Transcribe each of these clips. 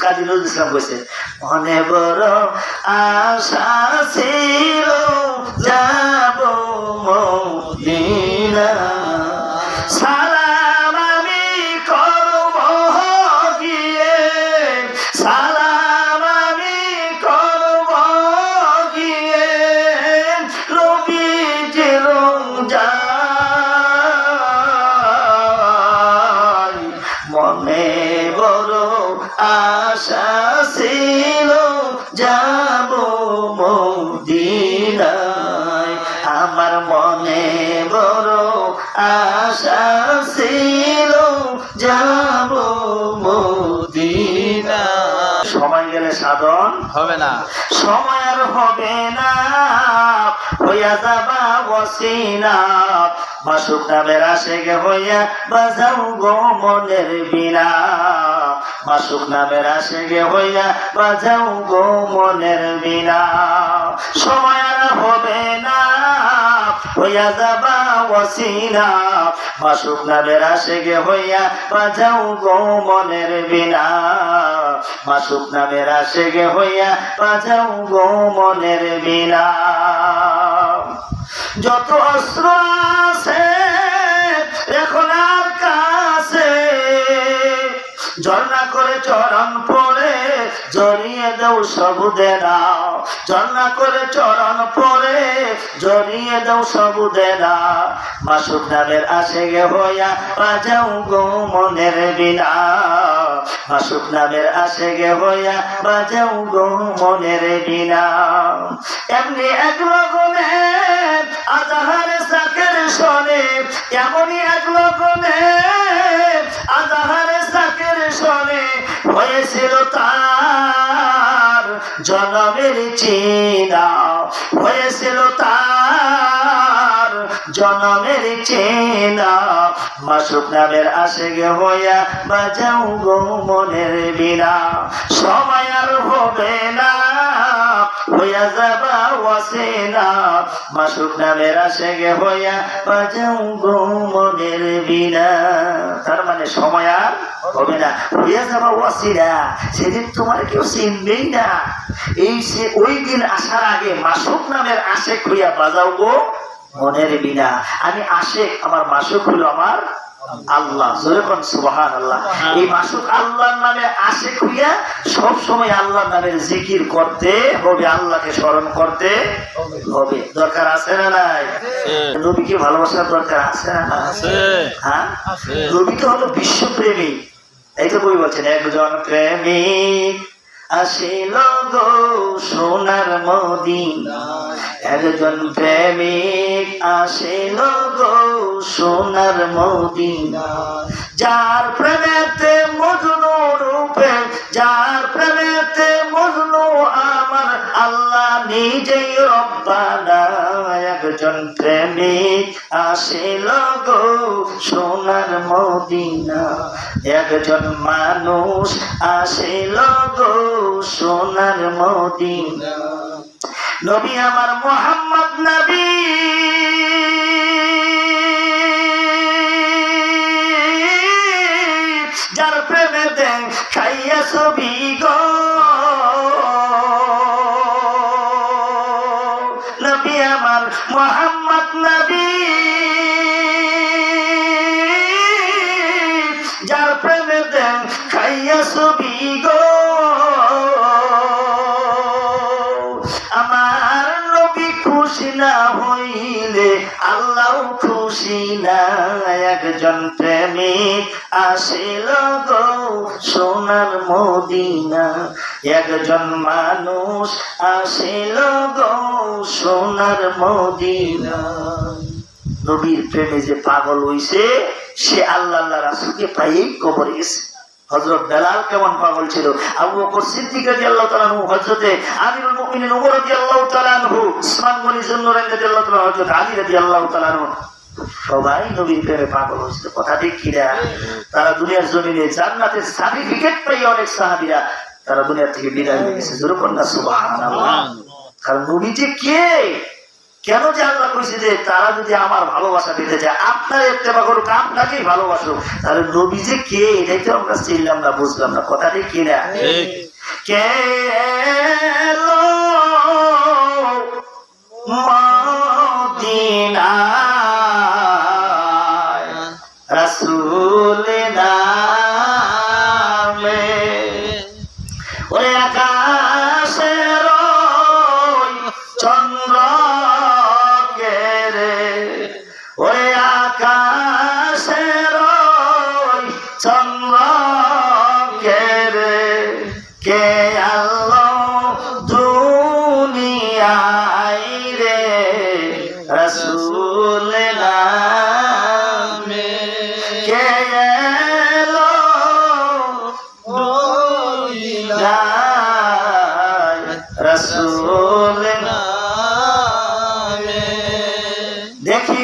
কাজী নজরুল ইসলাম কইছে মনে বড় আশা ছিল যাব মদিনা মনে বড় আশা ছিল যাব মদিনা। সময় গেলে সাধন হবে না। সময় আর হবে না। হইয়া যাবা বসিনা মাসুক নামের গে হইয়া বাজাও গো মনের বিনা মাসুক নামের আসে গে হইয়া বাজাও গো মনের বিনা সময় আর হবে না। হইয়া যাবা বসিনা মাসুক নামের সেগে হইয়া বাজাও গো মনের বিনা মাসুক নামের হইয়া বাজাও গো মনের বিনা যত অস্ত্র আছে এখন কাছে ঝর্ণা করে চরণ পরে জড়িয়ে দেও সব দেনা ঝর্ণা করে চরণ পরে জড়িয়ে দেও সব দেনা মাসুক নামের আসে গে হইয়া বাজাও গো মনের বিনা মাসুক নামের আসে গে হইয়া বাজাও গো মনের বিনা এমনি এক লগনে আজাহার সাকের শোনে এমনই এক লগনে আজাহার হয়েছিল তার জনমের চিনা। হয়েছিল তার জনমের চেনা। মাসুক নামের আসে গে হইয়া বাজাও গো মনের বিনা সময় আর হবে না। হইয়া যাবা ওয়াসে না মাসুক নামের হইয়া বিনা। তার মানে সময় আর হবে না। হইয়া যাবা ওয়াসিরা সেদিন তোমার কেউ চিনবেই না। এই সে ওই দিন আসার আগে মাসুক নামের আশেক হইয়া বাজাও গো মনের বিনা। আমি আশেক, আমার মাসুক হলো আমার আল্লাহ যেরকম সুবাহান আল্লাহ এই মাসুক আল্লাহর নামে আশেক হইয়া সব সময় আল্লাহর নামের জিকির করতে হবে আল্লাহকে স্মরণ করতে হবে। দরকার আছে না নাই? নবীকে ভালোবাসার দরকার আছে না? হ্যাঁ? নবী তো হলো বিশ্বপ্রেমিক এই তো বই বলছেন একজন প্রেমিক আসিল গো সোনার মদিনা। একজন প্রেমিক আসিল গো সোনার মদিনা। যার প্রেমেতে মজনু রূপে, যার প্রেমেতে মজনু আল্লাহ নিজেই একজন প্রেমিক আসিল গো সোনার মদিনা। একজন মানুষ আসিল গো সোনার মদিনা। নবী আমার মোহাম্মদ নবী। যার প্রেমে দেন খাইয়া ছবি গো। না একজন প্রেমিক আসিল গো সোনার মদিনা। একজন মানুষ আসিল গো সোনার মদিনা। নবীর প্রেমে যে পাগল হইছে, সে আল্লাহ আল্লাহ রাসুলকে কবর গেছে। হজরত বেলাল কেমন পাগল ছিল? আবু বকর সিদ্দিক রাদিয়াল্লাহু তাআলা আনহু, হযরতে আমিরুল মুমিনিন ওমর রাদিয়াল্লাহু তাআলা আনহু, উসমান গনি হযরত আলী সবাই নবীর প্রেমে পাগল হয়েছিল। কথা ঠিক কিনা? তারা দুনিয়ার জমিনে জান্নাতের সার্টিফিকেট পাই অনেক সাহাবীরা তারা দুনিয়া থেকে বিদায় হয়ে গেছে। জোর কন্যা সুবহানাল্লাহ। কারণ নবী যে কে? কেন যে আল্লাহ কইছে যে তারা যদি আমার ভালোবাসা পেতে চায় আপনার একটা করুক আপনাকেই ভালোবাসো তাহলে নবী যে কে? এটাই তো আমরা চিনলাম না বুঝলাম না। কথাটি কি না ঠিক। কে এলো ওরে আকাশের দেখি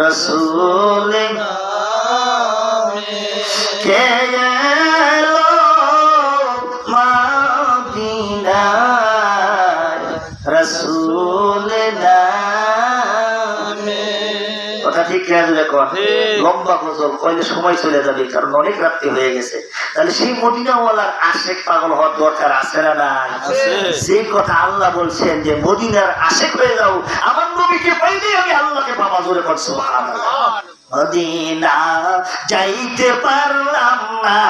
রসুল কে না দেখো ঠিক। লম্বা গজল কইলে সময় চলে যাবে কারণ অনেক রাত্রি হয়ে গেছে। তাহলে সেই মদিনাওয়ালার আশেক পাগল হওয়ার দরকার আছে না নাই? আছে। কথা আল্লাহ বলছেন যে মদিনার আশেক হয়ে যাও আমার নবীকে পাইলে আমি আল্লাহকে বাবা জোরে করছ মদিনা যাইতে পারলাম না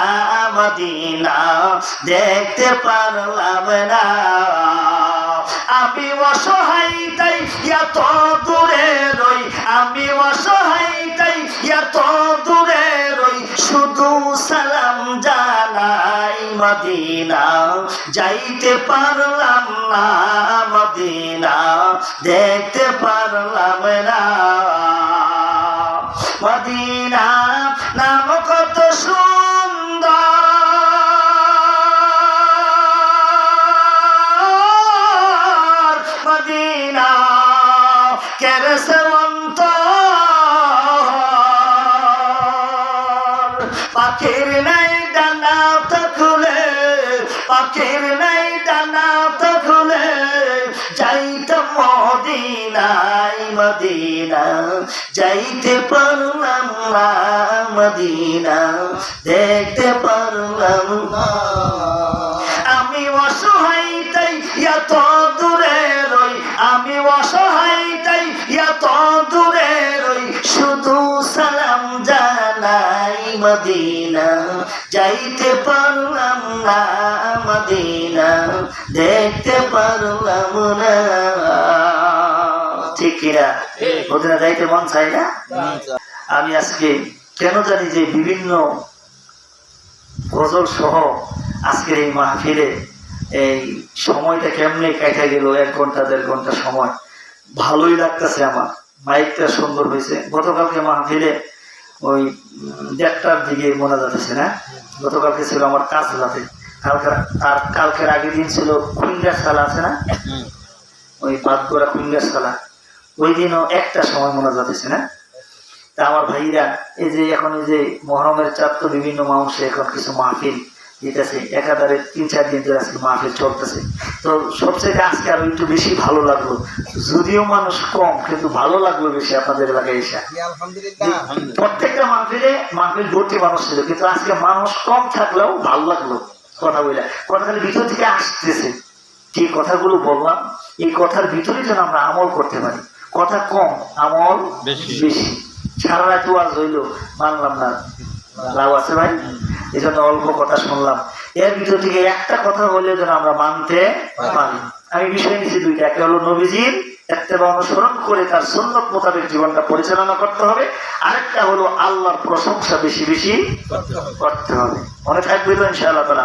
মদিনা দেখতে পারলাম না। আমি অসহায় তাই এত দূরে রই আমি অসহায় এত দূরে রই শুধু সালাম জানাই মদিনা। যাইতে পারলাম না মদিনা, দেখতে পারলাম না। মদিনা নাম কত সুন্দর। মদিনা কেরসে পাখির নাই ডানা তো খুলে যাইতে মদিনাই মদিনা। যাইতে পারলাম না, মদিনা। দেখতে পারলাম না। আমি অসহায় তাই এত দূরে রই। আমি অসহায় তাই এত দূরে রই। শুধু মদিনা, যাইতে পারলাম না মদিনা, দেখতে পারলাম না। ঠিক কিনা মদিনা যাইতে মন চাই না? আমি আজকে কেন জানি যে বিভিন্ন গজল সহ আজকের এই মাহফিলে এই সময়টা কেমনে কেটে গেল, এক ঘণ্টা, দেড় ঘণ্টা সময়, ভালোই লাগতেছে আমার। মাইকটা সুন্দর হয়েছে। গতকালকে মাহফিলে ওই দেড়টার দিকে মনে যাচ্ছে না? গতকালকে ছিল আমার কাজ রাতে। কালকে আর কালকের আগের দিন ছিল কুইঙ্গার সালা আছে না? ওই বাদ করা কুইঙ্গার সালা ওই দিনও একটা সময় মনে যাচ্ছে না? তা আমার ভাইরা এই যে এখন এই যে মহরমের চাপ তো বিভিন্ন মানুষের এখন কিছু মাহফিল দিতেছে। একাধারে তিন চার দিন ধরে আজকে মাহফিল চলতেছে। তো সবচেয়ে আজকে আরও একটু বেশি ভালো লাগল। যদিও মানুষ কম কিন্তু ভালো লাগল বেশি আপনাদের এলাকায় এসে। প্রত্যেকটা মাহফিলে মাহফিল ভর্তি মানুষ ছিল কিন্তু আজকে মানুষ কম থাকলেও ভালো লাগল কথা বলে কথা খালি ভিতর থেকে আসতেছে। যে কথাগুলো বললাম এই কথার ভিতরে যেন আমরা আমল করতে পারি। কথা কম আমল বেশি। বেশি। সারা রাত ওয়াজ হইল মানলাম না। লাভ আছে ভাই? এই জন্য অল্প কথা শুনলাম। এর ভিতর থেকে একটা কথা বলে যেন আমরা মানতে পারি। আমি বিষয় নিচ্ছি দুইটা। একটা হলো নবীজির একটা অনুসরণ করে তার সুন্নত মোতাবেক জীবনটা পরিচালনা করতে হবে। আরেকটা হলো আল্লাহর প্রশংসা বেশি বেশি করতে হবে। অনেক থাকবে ইনশাআল্লাহ তালা